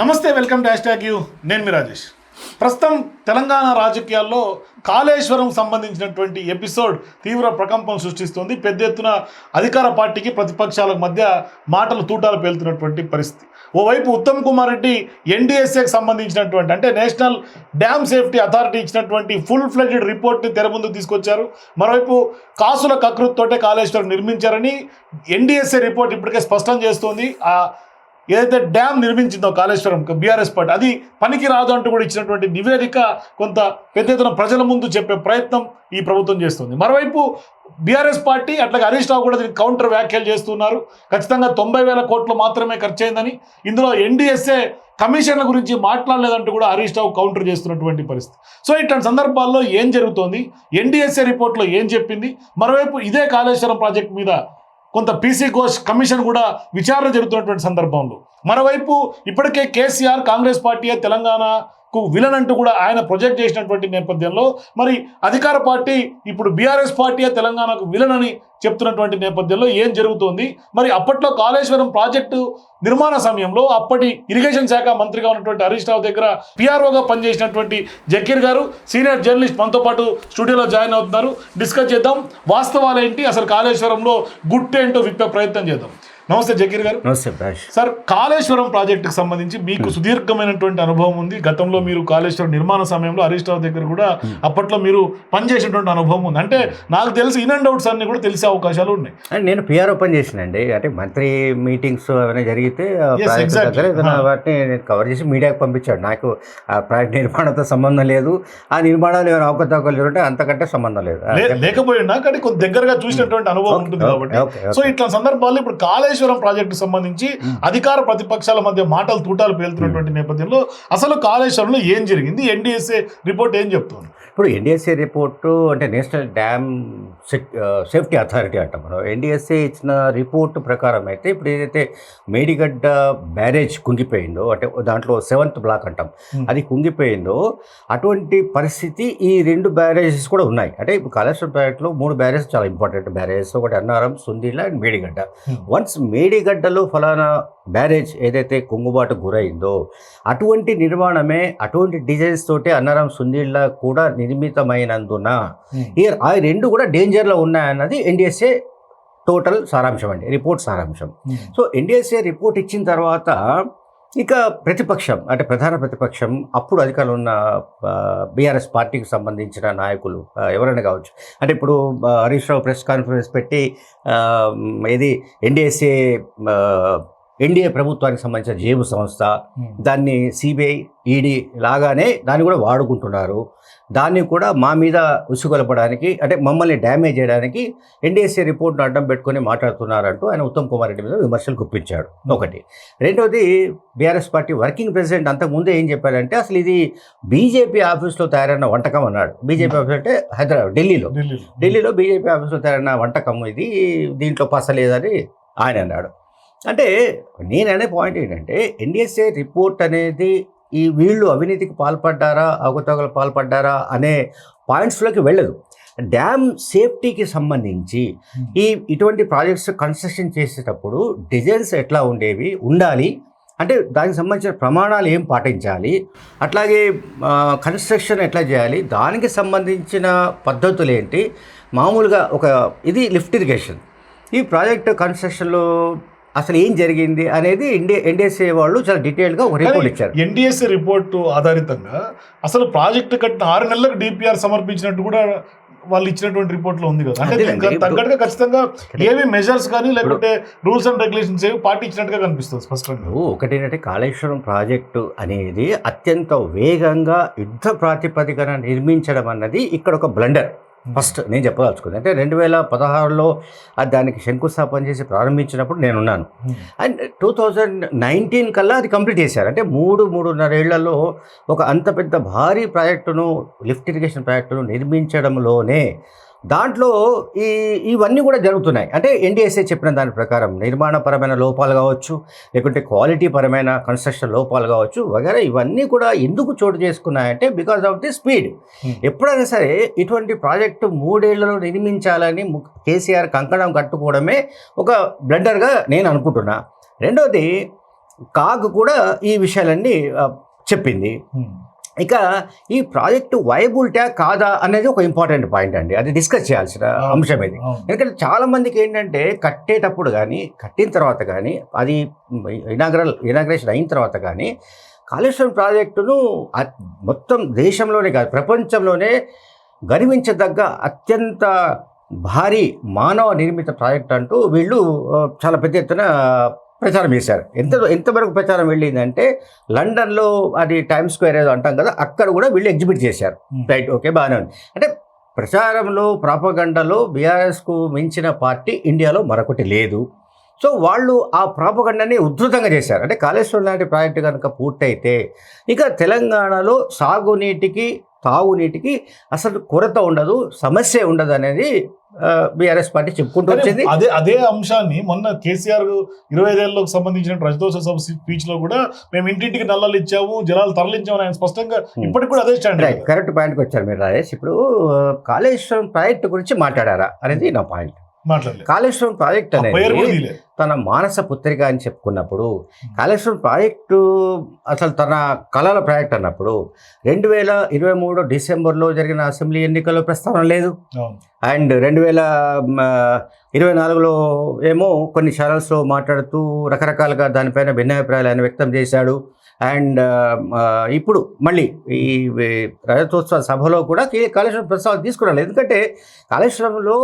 నమస్తే welcome dash tag you. నేను మీ రాజేష్. ప్రస్తుతం తెలంగాణ రాజకీయాల్లో కాళేశ్వరం సంబంధించినటువంటి ఎపిసోడ్ తీవ్ర ప్రకంపం సృష్టిస్తుంది. పెద్ద ఎత్తున అధికార పార్టీకి ప్రతిపక్షాల మధ్య మాటలు తూటాలు పేలుతున్నటువంటి పరిస్థితి. ఓవైపు ఉత్తమ్ కుమార్ రెడ్డి ఎన్డీఎస్ఏకి సంబంధించినటువంటి అంటే నేషనల్ డ్యామ్ సేఫ్టీ అథారిటీ ఇచ్చినటువంటి ఫుల్ ఫ్లెడ్జెడ్ రిపోర్ట్ని తెర ముందుకు తీసుకొచ్చారు. మరోవైపు కాసుల కకృతితోటే కాళేశ్వరం నిర్మించారని ఎన్డీఎస్ఏ రిపోర్ట్ ఇప్పటికే స్పష్టం చేస్తోంది. ఆ ఏదైతే డ్యామ్ నిర్మించిందో కాళేశ్వరం బీఆర్ఎస్ పార్టీ అది పనికి రాదు అంటూ కూడా ఇచ్చినటువంటి నివేదిక కొంత పెద్ద ఎత్తున ప్రజల ముందు చెప్పే ప్రయత్నం ఈ ప్రభుత్వం చేస్తుంది. మరోవైపు బీఆర్ఎస్ పార్టీ అట్లాగే హరీష్ రావు కూడా దీనికి కౌంటర్ వ్యాఖ్యలు చేస్తున్నారు. ఖచ్చితంగా తొంభై వేల కోట్లు మాత్రమే ఖర్చు అయిందని ఇందులో ఎన్డీఎస్ఏ కమిషన్ల గురించి మాట్లాడలేదంటూ కూడా హరీష్ రావు కౌంటర్ చేస్తున్నటువంటి పరిస్థితి. సో ఇట్లాంటి సందర్భాల్లో ఏం జరుగుతోంది? ఎన్డీఎస్ఏ రిపోర్ట్లో ఏం చెప్పింది? మరోవైపు ఇదే కాళేశ్వరం ప్రాజెక్ట్ మీద కొంత పీసీ ఘోష్ కమిషన్ కూడా విచారణ జరుగుతున్నటువంటి సందర్భంలో. మరోవైపు ఇప్పటికే కేసీఆర్ కాంగ్రెస్ పార్టీ తెలంగాణ కు విలన్ అంటూ కూడా ఆయన ప్రొజెక్ట్ చేసినటువంటి నేపథ్యంలో మరి అధికార పార్టీ ఇప్పుడు బీఆర్ఎస్ పార్టీ తెలంగాణకు విలన్ అని చెప్తున్నటువంటి నేపథ్యంలో ఏం జరుగుతోంది? మరి అప్పట్లో కాళేశ్వరం ప్రాజెక్టు నిర్మాణ సమయంలో అప్పటి ఇరిగేషన్ శాఖ మంత్రిగా ఉన్నటువంటి హరీష్ రావు దగ్గర పిఆర్ఓగా పనిచేసినటువంటి జకీర్ గారు సీనియర్ జర్నలిస్ట్ మనతో పాటు స్టూడియోలో జాయిన్ అవుతున్నారు. డిస్కస్ చేద్దాం. వాస్తవాలు ఏంటి అసలు కాళేశ్వరంలో గుట్టేంటో విప్పే ప్రయత్నం చేద్దాం. నమస్తే జకీర్ గారు. నమస్తే సార్ కాళేశ్వరం ప్రాజెక్టుకు సంబంధించి మీకు సుదీర్ఘమైనటువంటి అనుభవం ఉంది. గతంలో మీరు కాళేశ్వరం నిర్మాణ సమయంలో హరీష్ రావు దగ్గర కూడా అప్పట్లో మీరు పనిచేసినటువంటి అనుభవం ఉంది. అంటే నాకు తెలిసి ఇన్ అండ్ అవుట్స్ అన్ని కూడా తెలిసే అవకాశాలు ఉన్నాయి. అండ్ నేను పిఆర్ ఓపెన్ చేసినండి. అంటే మంత్రి మీటింగ్స్ ఏమైనా జరిగితే Ah. వాటిని నేను కవర్ చేసి మీడియాకి పంపించాడు. నాకు ఆ ప్రాజెక్ట్ నిర్మాణంతో సంబంధం లేదు. ఆ నిర్మాణాలు ఏమైనా అవకతవకలు ఉంటే అంతకంటే సంబంధం లేదు. లేకపోయినా కానీ కొంత దగ్గరగా చూసినటువంటి అనుభవం ఓకే, ఉంటుంది కాబట్టి. సో ఇట్లా సందర్భాల్లో ఇప్పుడు కాళేశ్వరం ప్రాజెక్టు సంబంధించి అధికార ప్రతిపక్షాల మధ్య మాటలు తూటాలు పేలుతున్నటువంటి నేపథ్యంలో అసలు కాళేశ్వరంలో ఏం జరిగింది? ఎన్డీఎస్ఏ రిపోర్ట్ ఏం చెప్తుంది? ఇప్పుడు ఎన్డీఎస్ఏ రిపోర్టు అంటే నేషనల్ డ్యామ్ సేఫ్టీ అథారిటీ అంటాం మనం ఎన్డీఎస్ఏ ఇచ్చిన రిపోర్ట్ ప్రకారం అయితే ఇప్పుడు ఏదైతే మేడిగడ్డ బ్యారేజ్ కుంగిపోయిందో అంటే దాంట్లో సెవెంత్ బ్లాక్ అంటాం. అది కుంగిపోయిందో అటువంటి పరిస్థితి ఈ రెండు బ్యారేజెస్ కూడా ఉన్నాయి అంటే ఇప్పుడు కాళేశ్వరం ప్రాజెక్ట్లో మూడు బ్యారేజ్ చాలా ఇంపార్టెంట్ బ్యారేజెస్ ఒకటి అన్నారం సుందిల అండ్ మేడిగడ్డ. వన్స్ మేడిగడ్డలో ఫలానా బ్యారేజ్ ఏదైతే కుంగుబాటు గురైందో అటువంటి నిర్మాణమే అటువంటి డిజైన్స్ తోటి అన్నారం సుందిళ్ళ కూడా నిర్మితమైనందున ఈ ఆ రెండు కూడా డేంజర్లో ఉన్నాయన్నది ఎన్డీఎస్ఏ టోటల్ సారాంశం అండి రిపోర్ట్ సారాంశం. సో ఎన్డీఎస్ఏ రిపోర్ట్ ఇచ్చిన తర్వాత ఇక ప్రతిపక్షం అంటే ప్రధాన ప్రతిపక్షం అప్పుడు అధికారంలో ఉన్న బీఆర్ఎస్ పార్టీకి సంబంధించిన నాయకులు ఎవరైనా కావచ్చు. అంటే ఇప్పుడు హరీష్ రావు ప్రెస్ కాన్ఫరెన్స్ పెట్టి ఇది ఎన్డీఎస్ఏ ఎన్డీఏ ప్రభుత్వానికి సంబంధించిన జేబు సంస్థ దాన్ని సిబిఐ ఈడీ లాగానే దాన్ని కూడా వాడుకుంటున్నారు. దాన్ని కూడా మా మీద ఉసుగొలపడానికి అంటే మమ్మల్ని డ్యామేజ్ చేయడానికి ఎన్డీఎస్ఏ రిపోర్ట్ను అడ్డం పెట్టుకొని మాట్లాడుతున్నారంటూ ఆయన ఉత్తమ్ కుమార్ రెడ్డి మీద విమర్శలు గుప్పించాడు. ఒకటి. రెండవది బీఆర్ఎస్ పార్టీ వర్కింగ్ ప్రెసిడెంట్ అంతకుముందే ఏం చెప్పాడంటే అసలు ఇది బీజేపీ ఆఫీస్లో తయారైన వంటకం అన్నాడు. బీజేపీ ఆఫీస్ అంటే హైదరాబాద్ ఢిల్లీలో. ఢిల్లీలో. ఢిల్లీలో బీజేపీ ఆఫీస్లో తయారైన వంటకం ఇది దీంట్లో పసలేదని ఆయన అన్నాడు. అంటే నేను అనే పాయింట్ ఏంటంటే ఎన్డీఎస్ఏ రిపోర్ట్ అనేది ఈ వీళ్ళు అవినీతికి పాల్పడ్డారా అవకతవకలు పాల్పడ్డారా అనే పాయింట్స్లోకి వెళ్ళదు. డ్యామ్ సేఫ్టీకి సంబంధించి ఈ ఇటువంటి ప్రాజెక్ట్స్ కన్స్ట్రక్షన్ చేసేటప్పుడు డిజైన్స్ ఎట్లా ఉండేవి ఉండాలి అంటే దానికి సంబంధించిన ప్రమాణాలు ఏం పాటించాలి అట్లాగే కన్స్ట్రక్షన్ ఎట్లా చేయాలి దానికి సంబంధించిన పద్ధతులు ఏంటి మామూలుగా ఒక ఇది లిఫ్ట్ ఇరిగేషన్. ఈ ప్రాజెక్ట్ కన్స్ట్రక్షన్లో అసలు ఏం జరిగింది అనేది ఎన్డీ ఎన్డీఎస్ఏ వాళ్ళు చాలా డీటెయిల్గా ఒక రిపోర్ట్ ఇచ్చారు. ఎన్డీఎస్ఏ రిపోర్టు ఆధారితంగా అసలు ప్రాజెక్టు కట్టిన ఆరు నెలలకు డిపిఆర్ సమర్పించినట్టు కూడా వాళ్ళు ఇచ్చినటువంటి రిపోర్ట్లో ఉంది కదా. అంటే తగ్గట్టుగా ఖచ్చితంగా ఏవి మెజర్స్ కానీ లేకుంటే రూల్స్ అండ్ రెగ్యులేషన్స్ ఏవి పాటించినట్టుగా కనిపిస్తుంది స్పష్టంగా. ఇప్పుడు ఒకటి ఏంటంటే కాళేశ్వరం ప్రాజెక్టు అనేది అత్యంత వేగంగా యుద్ధ ప్రాతిపదికన నిర్మించడం అన్నది ఇక్కడ ఒక బ్లండర్ ఫస్ట్ నేను చెప్పదలుచుకుంది అంటే రెండు వేల పదహారులో అది దానికి శంకుస్థాపన చేసి ప్రారంభించినప్పుడు నేనున్నాను. అండ్ టూ థౌజండ్ నైన్టీన్ కల్లా అది కంప్లీట్ చేశారు. అంటే మూడు మూడున్నర ఏళ్ళలో ఒక అంత పెద్ద భారీ ప్రాజెక్టును లిఫ్ట్ ఇరిగేషన్ ప్రాజెక్టును నిర్మించడంలోనే దాంట్లో ఈ ఇవన్నీ కూడా జరుగుతున్నాయి. అంటే ఎన్డీఎస్ఏ చెప్పిన దాని ప్రకారం నిర్మాణపరమైన లోపాలు కావచ్చు లేకుంటే క్వాలిటీ పరమైన కన్స్ట్రక్షన్ లోపాలు కావచ్చు వగేరా ఇవన్నీ కూడా ఎందుకు చోటు చేసుకున్నాయంటే బికాస్ ఆఫ్ ది స్పీడ్. ఎప్పుడైనా సరే ఇటువంటి ప్రాజెక్టు మూడేళ్ళలో నిర్మించాలని కేసీఆర్ కంకణం కట్టుకోవడమే ఒక బ్లెండర్గా నేను అనుకుంటున్నా. రెండోది కాగ్ కూడా ఈ విషయాలన్నీ చెప్పింది. ఇక ఈ ప్రాజెక్టు వైబుల్టా కాదా అనేది ఒక ఇంపార్టెంట్ పాయింట్ అండి. అది డిస్కస్ చేయాల్సిన అంశం ఇది. ఎందుకంటే చాలా మందికి ఏంటంటే కట్టేటప్పుడు కానీ కట్టిన తర్వాత కానీ అది ఇనాగ్రల్ ఇనాగ్రేషన్ అయిన తర్వాత కానీ కాళేశ్వరం ప్రాజెక్టును మొత్తం దేశంలోనే కాదు ప్రపంచంలోనే గర్వించదగ్గ అత్యంత భారీ మానవ నిర్మిత ప్రాజెక్ట్ అంటూ వీళ్ళు చాలా పెద్ద ఎత్తున ప్రచారం చేశారు. ఎంత ఎంతవరకు ప్రచారం వెళ్ళిందంటే లండన్లో అది టైమ్ స్క్వేర్ ఏదో అంటాం కదా అక్కడ కూడా వీళ్ళు ఎగ్జిబిట్ చేశారు. రైట్ ఓకే బాగానే ఉంది. అంటే ప్రచారంలో ప్రాపగండలో బీఆర్ఎస్కు మించిన పార్టీ ఇండియాలో మరొకటి లేదు. సో వాళ్ళు ఆ ప్రాపగండని ఉధృతంగా చేశారు. అంటే కాళేశ్వరం లాంటి ప్రాజెక్టు కనుక పూర్తయితే ఇక తెలంగాణలో సాగునీటికి తాగునీటికి అసలు కొరత ఉండదు సమస్య ఉండదు అనేది బీఆర్ఎస్ పార్టీ చెప్పుకుంటూ వచ్చింది. అదే అదే అంశాన్ని మొన్న కేసీఆర్ ఇరవై ఐదేళ్ళకు సంబంధించిన రజతోత్సవ స్పీచ్లో కూడా మేము ఇంటింటికి నల్లలు ఇచ్చాము జలాలు తరలించామని ఆయన స్పష్టంగా ఇప్పటికి కూడా అదే స్టాండ్ కరెక్ట్ పాయింట్కి వచ్చారు మీరు రాజేష్. ఇప్పుడు కాళేశ్వరం ప్రాజెక్టు గురించి మాట్లాడారా అనేది నా పాయింట్ కాళేశ్వరం ప్రాజెక్ట్ అనేది తన మానస పుత్రిక అని చెప్పుకున్నప్పుడు కాళేశ్వరం ప్రాజెక్టు అసలు తన కళల ప్రాజెక్ట్ అన్నప్పుడు రెండు వేల ఇరవై మూడు డిసెంబర్లో జరిగిన అసెంబ్లీ ఎన్నికల్లో ప్రస్తావన లేదు. అండ్ రెండు వేల ఇరవై నాలుగులో ఏమో కొన్ని ఛానల్స్లో మాట్లాడుతూ రకరకాలుగా దానిపైన భిన్నాభిప్రాయాలు ఆయన వ్యక్తం చేశాడు. అండ్ ఇప్పుడు మళ్ళీ ఈ రజతోత్సవ సభలో కూడా కాళేశ్వరం ప్రస్తావన తీసుకురాలి ఎందుకంటే కాళేశ్వరంలో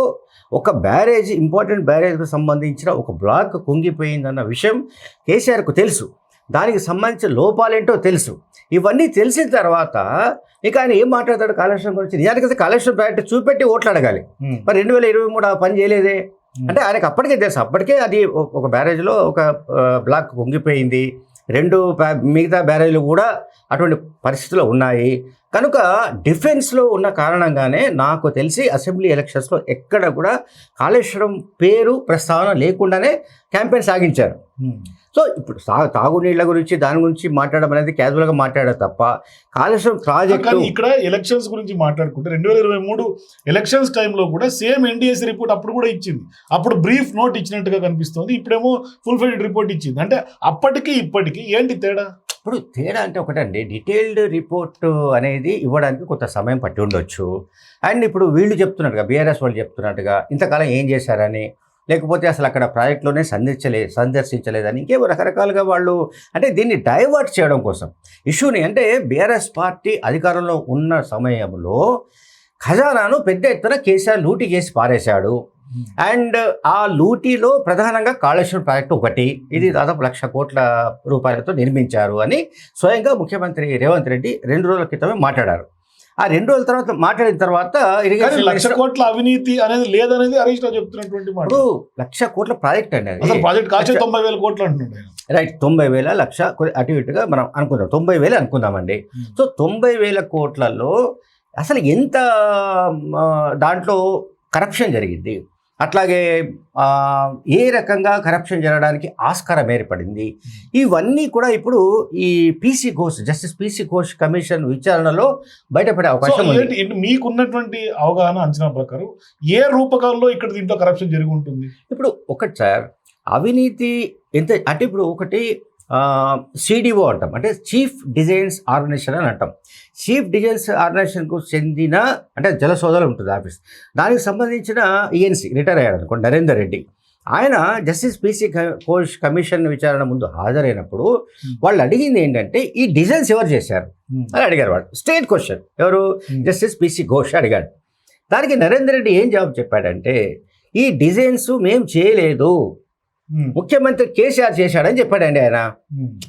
ఒక బ్యారేజ్ ఇంపార్టెంట్ బ్యారేజ్కి సంబంధించిన ఒక బ్లాక్ కుంగిపోయిందన్న విషయం కేసీఆర్కు తెలుసు. దానికి సంబంధించిన లోపాలేంటో తెలుసు. ఇవన్నీ తెలిసిన తర్వాత ఇక ఆయన ఏం మాట్లాడతాడు కాళేశ్వరం గురించి? నిజానికి కాళేశ్వరం ప్రాజెక్ట్ చూపెట్టి ఓట్లు అడగాలి. మరి రెండు వేల ఇరవై మూడు ఆ పని చేయలేదే. అంటే ఆయనకు అప్పటికే తెలుసు. అప్పటికే అది ఒక బ్యారేజ్లో ఒక బ్లాక్ పొంగిపోయింది రెండు మిగతా బ్యారేజ్లు కూడా అటువంటి పరిస్థితులు ఉన్నాయి. కనుక డిఫెన్స్లో ఉన్న కారణంగానే నాకు తెలిసి అసెంబ్లీ ఎలక్షన్స్లో ఎక్కడ కూడా కాళేశ్వరం పేరు ప్రస్తావన లేకుండానే క్యాంపెయిన్ సాగించారు. సో ఇప్పుడు తా తాగునీళ్ళ గురించి దాని గురించి మాట్లాడడం అనేది క్యాజువల్గా మాట్లాడారు తప్ప కాళేశ్వరం ప్రాజెక్టు ఇక్కడ ఎలక్షన్స్ గురించి మాట్లాడుకుంటే రెండు వేల ఇరవై మూడు ఎలక్షన్స్ టైంలో కూడా సేమ్ ఎన్డీఎస్సీ రిపోర్ట్ అప్పుడు కూడా ఇచ్చింది. అప్పుడు బ్రీఫ్ నోట్ ఇచ్చినట్టుగా కనిపిస్తుంది. ఇప్పుడేమో ఫుల్ ఫైడ్ రిపోర్ట్ ఇచ్చింది. అంటే అప్పటికి ఇప్పటికి ఏంటి తేడా? ఇప్పుడు తేడా అంటే ఒకటండి. డీటెయిల్డ్ రిపోర్ట్ అనేది ఇవ్వడానికి కొంత సమయం పట్టి ఉండొచ్చు. అండ్ ఇప్పుడు వీళ్ళు చెప్తున్నట్టుగా బీఆర్ఎస్ వాళ్ళు చెప్తున్నట్టుగా ఇంతకాలం ఏం చేశారని లేకపోతే అసలు అక్కడ ప్రాజెక్ట్లోనే సందర్శలే సందర్శించలేదని ఇంకేమో రకరకాలుగా వాళ్ళు అంటే దీన్ని డైవర్ట్ చేయడం కోసం. ఇష్యూని అంటే బీఆర్ఎస్ పార్టీ అధికారంలో ఉన్న సమయంలో ఖజానాను పెద్ద ఎత్తున కేసీఆర్ లూటీ చేసి పారేశాడు. అండ్ ఆ లూటీలో ప్రధానంగా కాళేశ్వరం ప్రాజెక్టు ఒకటి ఇది దాదాపు లక్ష కోట్ల రూపాయలతో నిర్మించారు అని స్వయంగా ముఖ్యమంత్రి రేవంత్ రెడ్డి రెండు రోజుల క్రితమే మాట్లాడారు. ఆ రెండు రోజుల తర్వాత మాట్లాడిన తర్వాత లక్ష కోట్ల అవినీతి అనేది లేదనేది హరీష్ రావు చెప్తున్నటువంటి మాట. లక్ష కోట్ల ప్రాజెక్ట్ అండి అసలు అది ప్రాజెక్ట్ లక్ష- తొంభై వేల కోట్లు అంటున్నాడు. రైట్ తొంభై వేల లక్ష అటు ఇటుగా మనం అనుకుందాం. తొంభై వేలు అనుకుందామండి. సో తొంభై వేల కోట్లలో అసలు ఎంత దాంట్లో కరప్షన్ జరిగింది? అట్లాగే ఏ రకంగా కరప్షన్ జరగడానికి ఆస్కారం ఏర్పడింది? ఇవన్నీ కూడా ఇప్పుడు ఈ PC Ghosh justice PC Ghosh commission విచారణలో బయటపడే అవకాశం ఉంది. మీకున్నటువంటి అవగాహన అంచనా ప్రకారం ఏ రూపకాల్లో ఇక్కడ దీంట్లో కరప్షన్ జరిగి ఉంటుంది? ఇప్పుడు ఒకటి సార్ అవినీతి ఎంత అంటే ఇప్పుడు ఒకటి సిడిఓ అంటాం. అంటే చీఫ్ డిజైన్స్ ఆర్గనైజేషన్ అని అంటాం. చీఫ్ డిజైన్స్ ఆర్గనైజేషన్కు చెందిన అంటే జల సోదరులు ఉంటుంది ఆఫీస్. దానికి సంబంధించిన ఈఎన్సీ రిటైర్ అయ్యాడు అనుకోండి నరేందర్ రెడ్డి. ఆయన జస్టిస్ పీసీ కోష్ కమిషన్ విచారణ ముందు హాజరైనప్పుడు వాళ్ళు అడిగింది ఏంటంటే ఈ డిజైన్స్ ఎవరు చేశారు? అని అడిగారు వాళ్ళు. Straight question. ఎవరు? జస్టిస్ పిసి ఘోష్ అడిగాడు. దానికి నరేందర్ రెడ్డి ఏం జవాబు చెప్పాడంటే ఈ డిజైన్స్ మేం చేయలేదు. ముఖ్యమంత్రి కేసీఆర్ చేశాడని చెప్పాడండి ఆయన.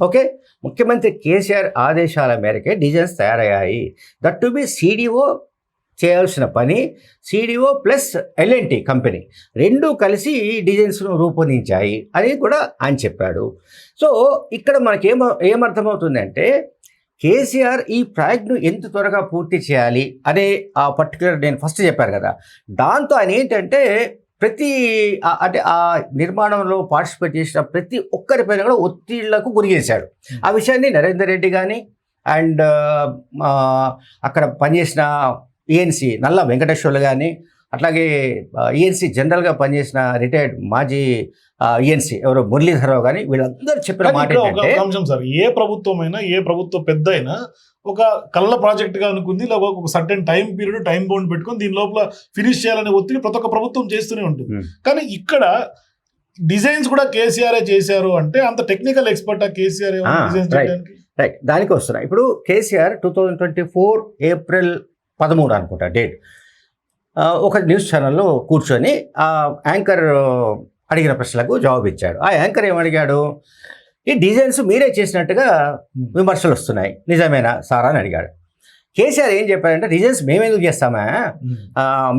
ఓకే ముఖ్యమంత్రి కేసీఆర్ ఆదేశాల మేరకే డిజైన్స్ తయారయ్యాయి. దట్ టు బి సిడిఓ చేయాల్సిన పని సిడిఓ ప్లస్ ఎల్ఎన్టీ కంపెనీ రెండు కలిసి ఈ డిజైన్స్ను రూపొందించాయి అని కూడా ఆయన చెప్పాడు. సో ఇక్కడ మనకేమ ఏమర్థమవుతుందంటే కేసీఆర్ ఈ ప్రాజెక్ట్ను ఎంత త్వరగా పూర్తి చేయాలి అనే ఆ పర్టికులర్ నేను ఫస్ట్ చెప్పారు కదా. దాంతో ఆయన ఏంటంటే ప్రతి అంటే ఆ నిర్మాణంలో పార్టిసిపేట్ చేసిన ప్రతి ఒక్కరిపైన కూడా ఒత్తిళ్ళకు గురి చేశాడు. ఆ విషయాన్ని నరేందర్ రెడ్డి కానీ అండ్ అక్కడ పనిచేసిన ఏఎన్సి నల్ల వెంకటేశ్వర్లు కానీ అట్లాగే ఈఎన్సీ జనరల్గా పనిచేసిన రిటైర్డ్ మాజీ ఈఎన్సీ ఎవరో మురళీధరరావు కానీ వీళ్ళందరూ చెప్పిన మాట అంశం సార్ ఏ ప్రభుత్వం అయినా ఏ ప్రభుత్వ పెద్ద అయినా ఒక కళ్ళ ప్రాజెక్ట్గా అనుకుంది లేదా ఒక certain time period time bound పెట్టుకొని దీని లోపల ఫినిష్ చేయాలనే ఒత్తిడి ప్రతి ఒక్క ప్రభుత్వం చేస్తూనే ఉంటుంది. కానీ ఇక్కడ డిజైన్స్ కూడా కేసీఆర్ చేశారు అంటే అంత టెక్నికల్ ఎక్స్పర్ట్ ఆ కేసీఆర్ డిజైన్స్ right. చేయడానికి? రైట్. దానికి వస్తున్నా ఇప్పుడు KCR two thousand twenty four April పదమూడు అనుకుంటా డేట్. ఒక న్యూస్ ఛానల్లో కూర్చొని ఆ యాంకర్ అడిగిన ప్రశ్నలకు జవాబు ఇచ్చాడు ఆ యాంకర్ ఏమడిగాడు? ఈ డిజైన్స్ మీరే చేసినట్టుగా విమర్శలు వస్తున్నాయి. నిజమేనా సారా అని అడిగాడు. కేసీఆర్ ఏం చెప్పారంటే డిజైన్స్ మేమెందుకు చేస్తామా?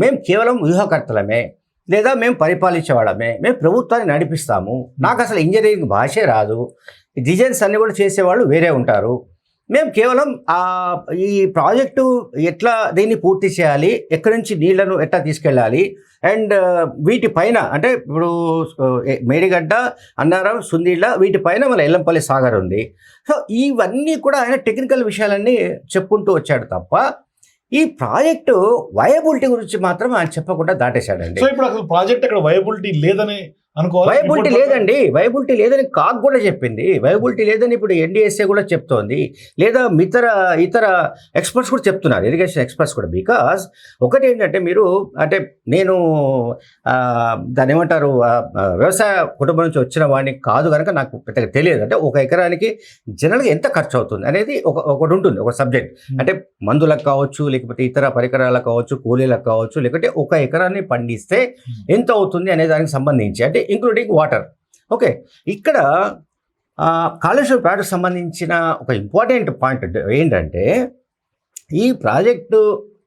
మేము కేవలం వ్యూహకర్తలమే లేదా మేము పరిపాలించే వాళ్ళమే. మేము ప్రభుత్వాన్ని నడిపిస్తాము. నాకు అసలు ఇంజనీరింగ్ భాషే రాదు. డిజైన్స్ అన్ని కూడా చేసేవాళ్ళు వేరే ఉంటారు. మేము కేవలం ఈ ప్రాజెక్టు ఎట్లా దీన్ని పూర్తి చేయాలి ఎక్కడి నుంచి నీళ్ళను ఎట్లా తీసుకెళ్ళాలి అండ్ వీటిపైన అంటే ఇప్పుడు మేడిగడ్డ అన్నారం సుందీళ్ళ వీటిపైన మన ఎల్లంపల్లి సాగర్ ఉంది. సో ఇవన్నీ కూడా ఆయన టెక్నికల్ విషయాలన్నీ చెప్పుకుంటూ వచ్చాడు తప్ప ఈ ప్రాజెక్టు వయబిలిటీ గురించి మాత్రం ఆయన చెప్పకుండా దాటేశాడండి. సో ఇప్పుడు అసలు ప్రాజెక్ట్ అక్కడ వయబిలిటీ లేదని Report లేదండి. వైబిలిటీ లేదని కాక్ కూడా చెప్పింది. వైబిలిటీ లేదని ఇప్పుడు ఎన్డీఎస్ఏ కూడా చెప్తోంది. లేదా ఇతర ఇతర ఎక్స్పర్ట్స్ కూడా చెప్తున్నారు. ఇరిగేషన్ ఎక్స్పర్ట్స్ కూడా. బికాస్ ఒకటి ఏంటంటే మీరు అంటే నేను ఆ, దాన్ని ఏమంటారు వ్యవసాయ కుటుంబం నుంచి వచ్చిన వాడిని కాదు కనుక నాకు పెద్దగా తెలియదు. అంటే ఒక ఎకరానికి జనరల్గా ఎంత ఖర్చు అవుతుంది అనేది ఒక ఒకటి ఉంటుంది ఒక సబ్జెక్ట్ అంటే మందులకు కావచ్చు లేకపోతే ఇతర పరికరాలకు కావచ్చు కూలీలకు కావచ్చు లేకపోతే ఒక ఎకరాన్ని పండిస్తే ఎంత అవుతుంది అనే దానికి సంబంధించి. అంటే ఇంక్లూడింగ్ వాటర్ ఓకే ఇక్కడ కాళేశ్వర ప్రాజెక్ట్ సంబంధించిన ఒక ఇంపార్టెంట్ పాయింట్ ఏంటంటే ఈ ప్రాజెక్టు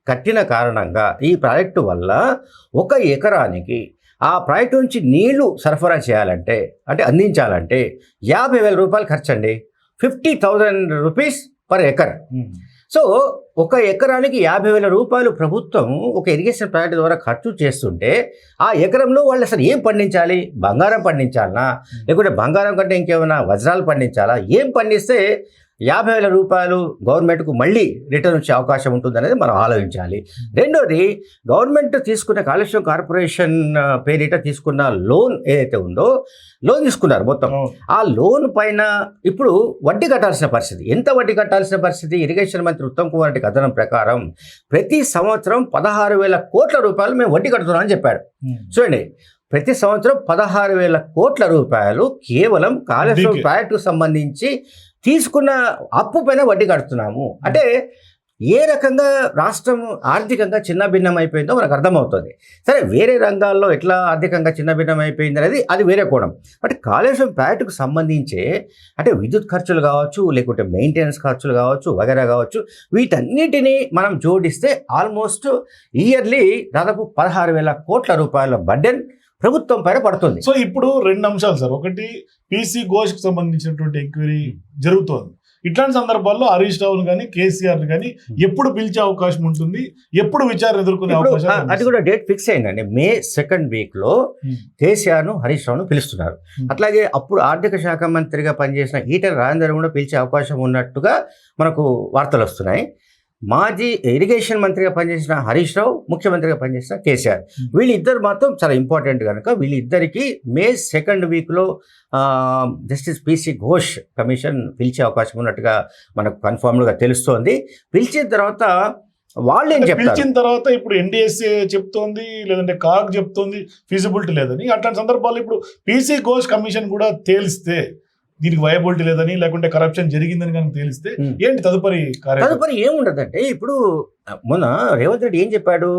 కట్టిన కారణంగా ఈ ప్రాజెక్టు వల్ల ఒక ఎకరానికి ఆ ప్రాజెక్టు నుంచి నీళ్ళు సరఫరా చేయాలంటే అంటే అందించాలంటే యాభై వేల రూపాయలు ఖర్చండి. Fifty thousand rupees per acre so ఒక ఎకరానికి యాభై వేల రూపాయలు ప్రభుత్వం ఒక ఇరిగేషన్ ప్రాజెక్ట్ ద్వారా ఖర్చు చేస్తుంటే ఆ ఎకరంలో వాళ్ళు అసలు ఏం పండించాలి? బంగారం పండించాలనా? లేకుంటే బంగారం కంటే ఇంకేమైనా వజ్రాలు పండించాలా? ఏం పండిస్తే యాభై వేల రూపాయలు గవర్నమెంట్కు మళ్ళీ రిటర్న్ వచ్చే అవకాశం ఉంటుంది అనేది మనం ఆలోచించాలి రెండోది గవర్నమెంట్ తీసుకున్న కాళేశ్వరం కార్పొరేషన్ పేరిట తీసుకున్న లోన్ ఏదైతే ఉందో లోన్ తీసుకున్నారు మొత్తం. ఆ లోన్ పైన ఇప్పుడు వడ్డీ కట్టాల్సిన పరిస్థితి ఎంత వడ్డీ కట్టాల్సిన పరిస్థితి ఇరిగేషన్ మంత్రి ఉత్తమ్ కుమార్ రెడ్డి కథనం ప్రకారం ప్రతి సంవత్సరం పదహారు వేల కోట్ల రూపాయలు మేము వడ్డీ కడుతున్నామని చెప్పాడు Hmm. చూడండి ప్రతి సంవత్సరం పదహారు వేల కోట్ల రూపాయలు కేవలం కాళేశ్వరం. ప్రాజెక్టుకు సంబంధించి తీసుకున్న అప్పు పైన వడ్డీ కడుతున్నాము. అంటే ఏ రకంగా రాష్ట్రం ఆర్థికంగా చిన్న భిన్నం అయిపోయిందో మనకు అర్థమవుతుంది. సరే వేరే రంగాల్లో ఎట్లా ఆర్థికంగా చిన్న భిన్నం అయిపోయింది అనేది అది వేరే కోణం. బట్ కాళేశ్వరం ప్రాజెక్టుకు సంబంధించే అంటే విద్యుత్ ఖర్చులు కావచ్చు లేకుంటే మెయింటెనెన్స్ ఖర్చులు కావచ్చు వగేరా కావచ్చు వీటన్నిటిని మనం జోడిస్తే ఆల్మోస్ట్ ఇయర్లీ దాదాపు పదహారు వేల కోట్ల రూపాయల బడ్డెన్ ప్రభుత్వం పైన పడుతుంది. సో ఇప్పుడు రెండు అంశాలు సార్. ఒకటి పీసీ ఘోష్కి సంబంధించినటువంటి ఎంక్వైరీ జరుగుతోంది. ఇట్లాంటి సందర్భాల్లో హరీష్ రావును కానీ కేసీఆర్ కానీ ఎప్పుడు పిలిచే అవకాశం ఉంటుంది ఎప్పుడు విచారణ ఎదుర్కొనే అవకాశం అది కూడా డేట్ ఫిక్స్ అయిందండి. మే సెకండ్ వీక్లో కేసీఆర్ను హరీష్ రావును పిలుస్తున్నారు. Hmm. అట్లాగే అప్పుడు ఆర్థిక శాఖ మంత్రిగా పనిచేసిన ఈటెల రాజేందర్ కూడా పిలిచే అవకాశం ఉన్నట్టుగా మనకు వార్తలు వస్తున్నాయి. మాజీ ఇరిగేషన్ మంత్రిగా పనిచేసిన హరీష్ రావు ముఖ్యమంత్రిగా పనిచేసిన కేసీఆర్. Hmm. వీళ్ళిద్దరు మాత్రం చాలా ఇంపార్టెంట్ కనుక వీళ్ళిద్దరికి మే సెకండ్ వీక్లో జస్టిస్ పిసి ఘోష్ కమిషన్ పిలిచే అవకాశం ఉన్నట్టుగా మనకు కన్ఫర్మ్డ్గా తెలుస్తోంది. పిలిచిన తర్వాత వాళ్ళు ఏం పిలిచిన తర్వాత ఇప్పుడు ఎన్డీఎస్ఏ చెప్తోంది లేదంటే కాగ్ చెప్తోంది ఫీజిబిలిటీ లేదని. అట్లాంటి సందర్భాల్లో ఇప్పుడు పీసీ ఘోష్ కమిషన్ కూడా తేలిస్తే దీనికి వయబిలిటీ లేదని లేకుంటే కరప్షన్ జరిగిందని కనుక తేలిస్తే. ఏంటి తదుపరి తదుపరి ఏముండదంటే ఇప్పుడు మొన్న రేవంత్ రెడ్డి ఏం చెప్పాడు.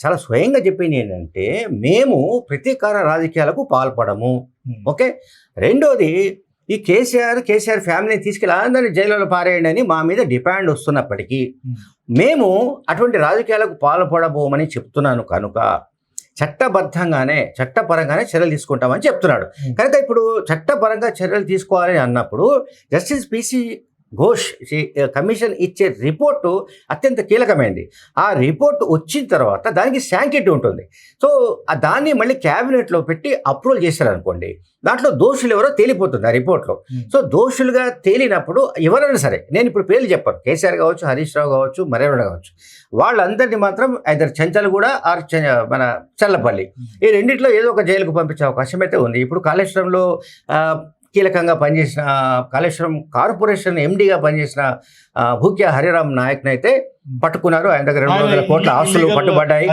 చాలా స్వయంగా చెప్పింది ఏంటంటే మేము ప్రతీకార రాజకీయాలకు పాల్పడము. ఓకే రెండోది ఈ కేసీఆర్ కేసీఆర్ ఫ్యామిలీని తీసుకెళ్ళి అందరినీ జైల్లో పారేయండి అని మా మీద డిమాండ్ వస్తున్నప్పటికీ. మేము అటువంటి రాజకీయాలకు పాల్పడబోమని చెప్తున్నాను కనుక చట్టబద్ధంగానే చట్టపరంగానే చర్యలు తీసుకుంటామని చెప్తున్నాడు. కనుక ఇప్పుడు చట్టపరంగా చర్యలు తీసుకోవాలని అన్నప్పుడు జస్టిస్ పిసి ఘోష్ కమిషన్ ఇచ్చే రిపోర్టు అత్యంత కీలకమైనది ఆ రిపోర్ట్ వచ్చిన తర్వాత దానికి శాంకిటీ ఉంటుంది. సో దాన్ని మళ్ళీ క్యాబినెట్లో పెట్టి అప్రూవల్ చేశారనుకోండి దాంట్లో దోషులు ఎవరో తేలిపోతుంది ఆ రిపోర్ట్లో. సో దోషులుగా తేలినప్పుడు ఎవరైనా సరే నేను ఇప్పుడు పేర్లు చెప్పాను కేసీఆర్ కావచ్చు హరీష్ రావు కావచ్చు మరెవరైనా కావచ్చు వాళ్ళందరినీ మాత్రం ఇద్దరు చెంచల్ కూడా ఆర్ మన చల్లపల్లి. ఈ రెండిట్లో ఏదో ఒక జైలుకు పంపించే అవకాశం అయితే ఉంది. ఇప్పుడు కాళేశ్వరంలో కీలకంగా పనిచేసిన కాళేశ్వరం కార్పొరేషన్ ఎండిగా పనిచేసిన భూక్యా హరిరామ్ నాయక్ని అయితే పట్టుకున్నారు. ఆయన దగ్గర రెండు వందల కోట్ల ఆస్తులు పట్టుబడ్డాయి.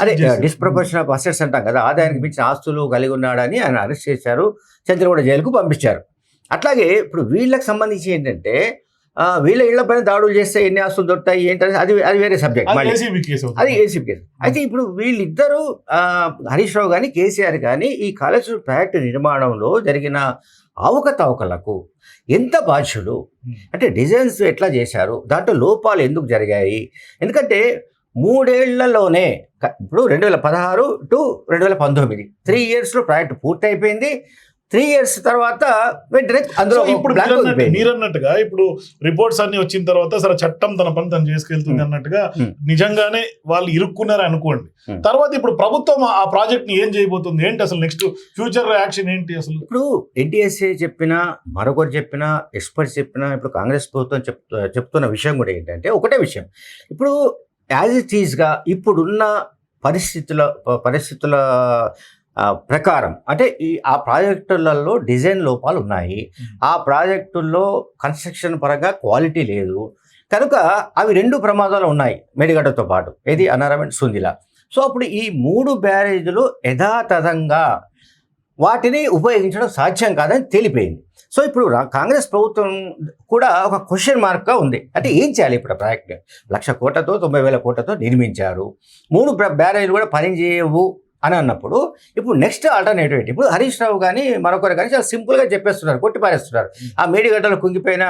అదే. డిస్ప్రపోర్షన్ ఆఫ్ అసెట్స్ అంటాం కదా ఆదాయానికి మించిన ఆస్తులు కలిగి ఉన్నాడని ఆయన అరెస్ట్ చేశారు. చంద్రగూడ జైలుకు పంపించారు. అట్లాగే ఇప్పుడు వీళ్ళకి సంబంధించి ఏంటంటే వీళ్ళ ఇళ్ళ పైన దాడులు చేస్తే ఎన్ని ఆస్తులు దొరుకుతాయి ఏంటనేది అది అది వేరే సబ్జెక్ట్ అది కేసు ఏసీపీ కేసు అయితే ఇప్పుడు వీళ్ళిద్దరూ హరీష్ రావు కానీ కేసీఆర్ కానీ ఈ కాళేశ్వరం ప్రాజెక్టు నిర్మాణంలో జరిగిన అవకతవకలకు ఎంత బాధ్యులు. అంటే డిజైన్స్ ఎట్లా చేశారు? దాంట్లో లోపాలు ఎందుకు జరిగాయి? ఎందుకంటే మూడేళ్ళలోనే ఇప్పుడు రెండు వేల పదహారు టు రెండు వేల పంతొమ్మిది త్రీ ఇయర్స్లో ప్రాజెక్ట్ పూర్తి అయిపోయింది త్రీ ఇయర్స్ తర్వాత వెంటనే అందులో ఇప్పుడు మీరు అన్నట్టుగా ఇప్పుడు రిపోర్ట్స్ అన్ని వచ్చిన తర్వాత సరే చట్టం తన పని తను చేసుకెళ్తుంది Hmm. అన్నట్టుగా Hmm. నిజంగానే వాళ్ళు ఇరుక్కున్నారు అనుకోండి Hmm. తర్వాత ఇప్పుడు ప్రభుత్వం ఆ- ప్రాజెక్ట్ని ఏం చేయబోతుంది ఏంటి అసలు నెక్స్ట్ ఫ్యూచర్ యాక్షన్ ఏంటి అసలు ఇప్పుడు ఎన్టీఎస్ఏ చెప్పినా మరొకరు చెప్పినా ఎక్స్పర్ట్స్ చెప్పినా ఇప్పుడు కాంగ్రెస్ ప్రభుత్వం చెప్ చెప్తున్న విషయం కూడా ఏంటంటే ఒకటే విషయం ఇప్పుడు యాజ్ ఇట్ ఈస్గా ఇప్పుడున్న పరిస్థితుల పరిస్థితుల ప్రకారం. అంటే ఈ ఆ ప్రాజెక్టులలో డిజైన్ లోపాలు ఉన్నాయి. ఆ ప్రాజెక్టుల్లో కన్స్ట్రక్షన్ పరంగా క్వాలిటీ లేదు. కనుక అవి రెండు ప్రమాదాలు ఉన్నాయి మేడిగడ్డతో పాటు. ఏది? అనారమెంట్ సుందిల. సో అప్పుడు ఈ మూడు బ్యారేజీలు యథాతథంగా వాటిని ఉపయోగించడం సాధ్యం కాదని తేలిపోయింది. సో ఇప్పుడు కాంగ్రెస్ ప్రభుత్వం కూడా ఒక క్వశ్చన్ మార్క్గా ఉంది. అంటే ఏం చేయాలి ఇప్పుడు ప్రాజెక్ట్? లక్ష కోట్లతో తొంభై వేల కోట్లతో నిర్మించారు. మూడు బ్యారేజీలు కూడా పనిచేయవు. అని అన్నప్పుడు ఇప్పుడు నెక్స్ట్ ఆల్టర్నేటివ్ ఏంటి? ఇప్పుడు హరీష్ రావు కానీ మరొకరు కానీ చాలా సింపుల్గా చెప్పేస్తున్నారు కొట్టి పారేస్తున్నారు. ఆ మేడిగడ్డలో కుంగిపోయిన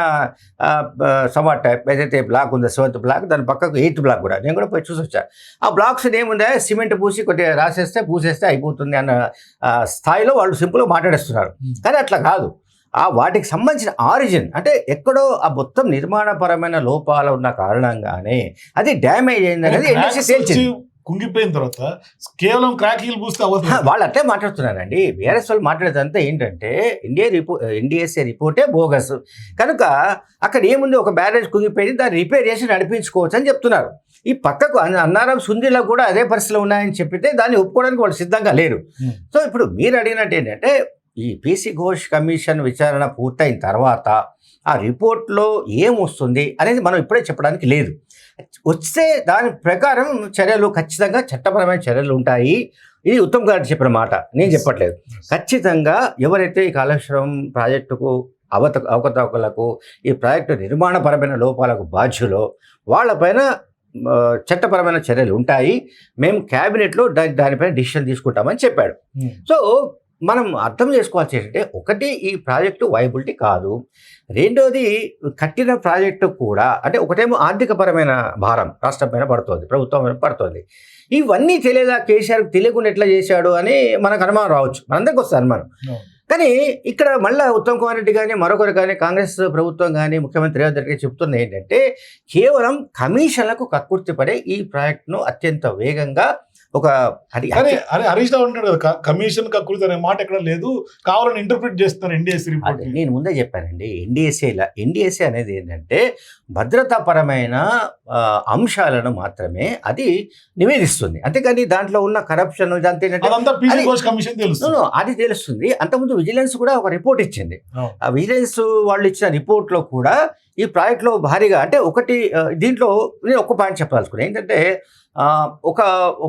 సమాట్ టైప్ ఏదైతే బ్లాక్ ఉందో సెవెంత్ బ్లాక్ దాని పక్కకు ఎయిత్ బ్లాక్ కూడా. నేను కూడా పోయి చూసి వచ్చా ఆ బ్లాక్స్ ఏముందా? సిమెంట్ పూసి కొద్దిగా రాసేస్తే పూసేస్తే అయిపోతుంది అన్న స్థాయిలో వాళ్ళు సింపుల్గా మాట్లాడేస్తున్నారు. కానీ అట్లా కాదు. ఆ వాటికి సంబంధించిన ఆరిజిన్ అంటే ఎక్కడో ఆ మొత్తం నిర్మాణపరమైన లోపాలు ఉన్న కారణంగానే అది డ్యామేజ్ అయింది అనేది ఇండస్ట్రీ తేల్చింది. కుంగిపోయిన తర్వాత కేవలం క్రాకీలు పూస్తే హా, వాళ్ళు అట్లే మాట్లాడుతున్నారండి. బీఆర్ఎస్ వాళ్ళు మాట్లాడేదంతా ఏంటంటే ఇండియా రిపో ఎన్డిఎస్ఏ రిపోర్టే బోగస్. కనుక అక్కడ ఏముంది? ఒక బ్యారేజ్ కుంగిపోయింది దాన్ని రిపేర్ చేసి నడిపించుకోవచ్చు అని చెప్తున్నారు. ఈ పక్కకు అన్న- అన్నారం సుందిలో కూడా అదే పరిస్థితిలో ఉన్నాయని చెప్పితే దాన్ని ఒప్పుకోవడానికి వాళ్ళు సిద్ధంగా లేరు. సో ఇప్పుడు మీరు అడిగినట్టు ఏంటంటే ఈ పీసీ ఘోష్ కమిషన్ విచారణ పూర్తయిన తర్వాత ఆ రిపోర్ట్లో ఏం వస్తుంది అనేది మనం ఇప్పుడే చెప్పడానికి లేదు. వస్తే దాని ప్రకారం చర్యలు ఖచ్చితంగా చట్టపరమైన చర్యలు ఉంటాయి. ఇది ఉత్తమ్ గారు చెప్పిన మాట. నేను చెప్పట్లేదు. ఖచ్చితంగా ఎవరైతే ఈ కాళేశ్వరం ప్రాజెక్టుకు అవత అవకతవకలకు ఈ ప్రాజెక్టు నిర్మాణపరమైన లోపాలకు బాధ్యులో వాళ్ళపైన చట్టపరమైన చర్యలు ఉంటాయి. మేము క్యాబినెట్లో దాని దానిపైన డిసిషన్ తీసుకుంటామని చెప్పాడు. Hmm. సో మనం అర్థం చేసుకోవాల్సి ఏంటంటే ఒకటి ఈ ప్రాజెక్టు వైబిలిటీ కాదు. రెండోది కట్టిన ప్రాజెక్టు కూడా అంటే ఒకటేమో ఆర్థికపరమైన భారం రాష్ట్రం పైన పడుతుంది ప్రభుత్వం పైన పడుతుంది. ఇవన్నీ తెలియదా? కేసీఆర్ తెలియకుండా ఎట్లా చేశాడు అని మనకు అనుమానం రావచ్చు. మనందరికి వస్తుంది అనుమానం. కానీ ఇక్కడ మళ్ళీ ఉత్తమ్ కుమార్ రెడ్డి కానీ మరొకరు కానీ కాంగ్రెస్ ప్రభుత్వం కానీ ముఖ్యమంత్రి రేవంత్ రెడ్డి చెప్తున్నది ఏంటంటే కేవలం కమిషన్లకు కక్కుర్తి పడే ఈ ప్రాజెక్టును అత్యంత వేగంగా ఒక అది అరే హరీష్ రావు అంటాడు కదా కమిషన్ కకృతి అనే మాట ఎక్కడ లేదు. కావాలని ఇంటర్ప్రిట్ చేస్తున్నారు ఎన్డీఎస్సీ రిపోర్ట్ అదే నేను ముందే చెప్పానండి ఎన్డిఎస్ఏ ఎన్డిఎస్ఏ అనేది ఏంటంటే భద్రతాపరమైన అంశాలను మాత్రమే అది నివేదిస్తుంది. అంతేకాని దాంట్లో ఉన్న కరప్షన్ కమిషన్ తెలుస్తుంది. అది తెలుస్తుంది. అంతకుముందు విజిలెన్స్ కూడా ఒక రిపోర్ట్ ఇచ్చింది. ఆ విజిలెన్స్ వాళ్ళు ఇచ్చిన రిపోర్ట్లో కూడా ఈ ప్రాజెక్ట్లో భారీగా అంటే ఒకటి దీంట్లో నేను ఒక పాయింట్ చెప్పదలుచుకున్నాను ఏంటంటే ఒక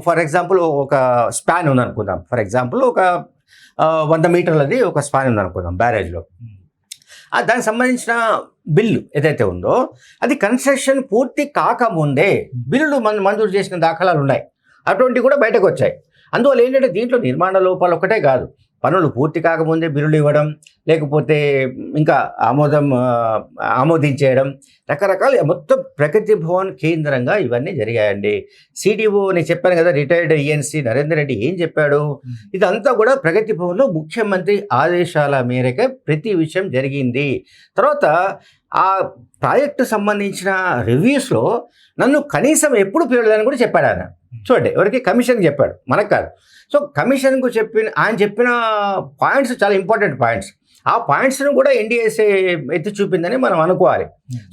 ఫర్ ఎగ్జాంపుల్ ఒక స్పాన్ ఉందనుకుందాం. ఫర్ ఎగ్జాంపుల్ ఒక వంద మీటర్లది ఒక స్పాన్ ఉందనుకుందాం బ్యారేజ్లో. దానికి సంబంధించిన బిల్లు ఏదైతే ఉందో అది కన్స్ట్రక్షన్ పూర్తి కాకముందే బిల్లులు మన మంజూరు చేసిన దాఖలాలు ఉన్నాయి. అటువంటివి కూడా బయటకు వచ్చాయి. అందువల్ల ఏంటంటే దీంట్లో నిర్మాణ లోపాలు ఒకటే కాదు. పనులు పూర్తి కాకముందే బిల్లులు ఇవ్వడం లేకపోతే ఇంకా ఆమోదం ఆమోదించేయడం రకరకాల మొత్తం ప్రగతి భవన్ కేంద్రంగా ఇవన్నీ జరిగాయండి. సిడిఓ నేను చెప్పాను కదా రిటైర్డ్ ఈఎన్సీ నరేందర్ రెడ్డి ఏం చెప్పాడు? ఇదంతా కూడా ప్రగతి భవన్లో ముఖ్యమంత్రి ఆదేశాల మేరకే ప్రతి విషయం జరిగింది. తర్వాత ఆ ప్రాజెక్టు సంబంధించిన రివ్యూస్లో నన్ను కనీసం ఎప్పుడు పిలవలేదని కూడా చెప్పాడు ఆయన. చూడండి ఎవరికి కమిషన్కి చెప్పాడు. మనకు కాదు. సో కమిషన్కు చెప్పిన ఆయన చెప్పిన పాయింట్స్ చాలా ఇంపార్టెంట్ పాయింట్స్. ఆ పాయింట్స్ను కూడా ఎన్డీఎస్ఏ ఎత్తి చూపిందని మనం అనుకోవాలి.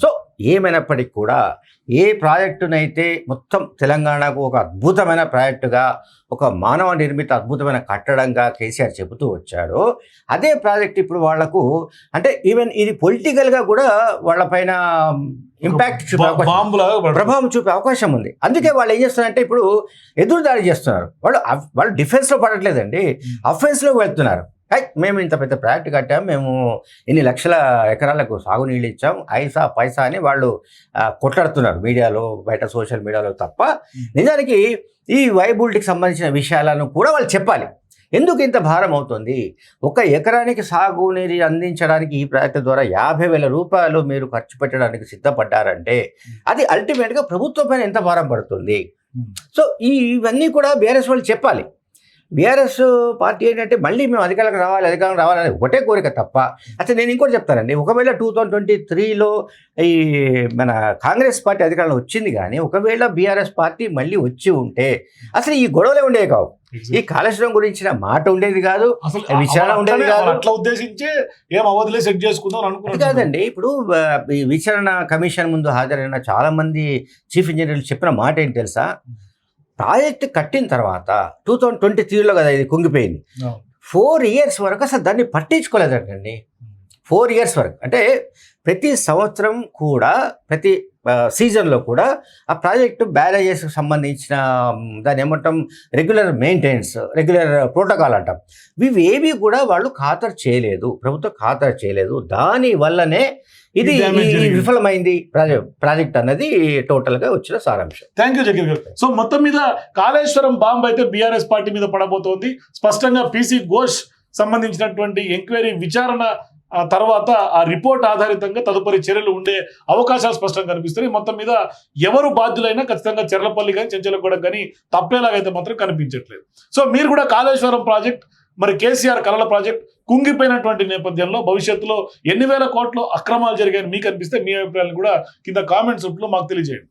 సో ఏమైనప్పటికీ కూడా ఏ ప్రాజెక్టునైతే మొత్తం తెలంగాణకు ఒక అద్భుతమైన ప్రాజెక్టుగా ఒక మానవ నిర్మిత అద్భుతమైన కట్టడంగా కేసీఆర్ చెబుతూ వచ్చాడో అదే ప్రాజెక్ట్ ఇప్పుడు వాళ్ళకు అంటే ఈవెన్ ఇది పొలిటికల్గా కూడా వాళ్ళపైన ఇంపాక్ట్ చూపే. ప్రభావం చూపే అవకాశం ఉంది. అందుకే వాళ్ళు ఏం చేస్తున్నారంటే ఇప్పుడు ఎదురుదాడి చేస్తున్నారు. వాళ్ళు వాళ్ళు డిఫెన్స్లో పడట్లేదండి. అఫెన్స్లోకి వెళ్తున్నారు. హై మేము ఇంత పెద్ద ప్రాజెక్ట్ కట్టాం మేము ఇన్ని లక్షల ఎకరాలకు సాగునీళ్ళు ఇచ్చాం ఐసా పైసా అని వాళ్ళు కొట్లాడుతున్నారు మీడియాలో బయట సోషల్ మీడియాలో తప్ప. నిజానికి ఈ వైబిలిటీకి సంబంధించిన విషయాలను కూడా వాళ్ళు చెప్పాలి. ఎందుకు ఇంత భారం అవుతుంది? ఒక ఎకరానికి సాగునీరు అందించడానికి ఈ ప్రాజెక్టు ద్వారా యాభై వేల రూపాయలు మీరు ఖర్చు పెట్టడానికి సిద్ధపడ్డారంటే అది అల్టిమేట్గా ప్రభుత్వం పైన ఎంత భారం పడుతుంది. సో ఈ ఇవన్నీ కూడా బీఆర్ఎస్ వాళ్ళు చెప్పాలి. బీఆర్ఎస్ పార్టీ ఏంటంటే మళ్ళీ మేము అధికారులకు రావాలి అధికారం రావాలని ఒకటే కోరిక తప్ప. అసలు నేను ఇంకోటి చెప్తానండి. ఒకవేళ టూ థౌజండ్ ట్వంటీ త్రీలో ఈ మన కాంగ్రెస్ పార్టీ అధికారంలో వచ్చింది కానీ ఒకవేళ బీఆర్ఎస్ పార్టీ మళ్ళీ వచ్చి ఉంటే అసలు ఈ గొడవలే ఉండేవి కావు? ఈ కాళేశ్వరం గురించిన మాట ఉండేది కాదు విచారణ ఉండేది కాదు. అట్లా ఉద్దేశించి ఏం అవధిలే సెట్ చేసుకుందాం అని అది అనుకున్నాను. కాదండి ఇప్పుడు విచారణ కమిషన్ ముందు హాజరైన చాలా మంది చీఫ్ ఇంజనీర్లు చెప్పిన మాట ఏంటి తెలుసా? ప్రాజెక్ట్ కట్టిన తర్వాత టూ థౌజండ్ ట్వంటీ త్రీలో కదా ఇది కుంగిపోయింది. ఫోర్ ఇయర్స్ వరకు అసలు దాన్ని పట్టించుకోలేదండి ఫోర్ ఇయర్స్ వరకు. అంటే ప్రతి సంవత్సరం కూడా ప్రతి సీజన్లో కూడా ఆ ప్రాజెక్టు బ్యారేజెస్కి సంబంధించిన మ్, దాన్ని ఏమంటాం రెగ్యులర్ మెయింటెనెన్స్ రెగ్యులర్ ప్రోటోకాల్ అంటాం. ఇవి ఏవి కూడా వాళ్ళు ఖాతరు చేయలేదు. ప్రభుత్వం ఖాతరు చేయలేదు. దాని వల్లనే ఇది. విఫలమైంది ప్రాజెక్ట్ ప్రాజెక్ట్ అన్నది టోటల్గా వచ్చిన సారాంశం. థ్యాంక్ యూ జగీర్ గారు. సో మొత్తం మీద కాళేశ్వరం బాంబు అయితే బీఆర్ఎస్ పార్టీ మీద పడబోతోంది. స్పష్టంగా పీసీ ఘోష్ సంబంధించినటువంటి ఎంక్వైరీ విచారణ ఆ తర్వాత ఆ రిపోర్ట్ ఆధారితంగా తదుపరి చర్యలు ఉండే అవకాశాలు స్పష్టంగా కనిపిస్తున్నాయి. మొత్తం మీద ఎవరు బాధ్యులైనా ఖచ్చితంగా చెర్లపల్లి కానీ చెంచలగూడ కానీ తప్పేలాగైతే మాత్రం కనిపించట్లేదు. సో మీరు కూడా కాళేశ్వరం ప్రాజెక్ట్ మరి కేసీఆర్ కళల ప్రాజెక్ట్ కుంగిపోయినటువంటి నేపథ్యంలో భవిష్యత్తులో ఎన్ని వేల కోట్లు అక్రమాలు జరిగాయని మీకు అనిపిస్తే మీ అభిప్రాయాలు కూడా కింద కామెంట్స్ రూపంలో మాకు తెలియజేయండి.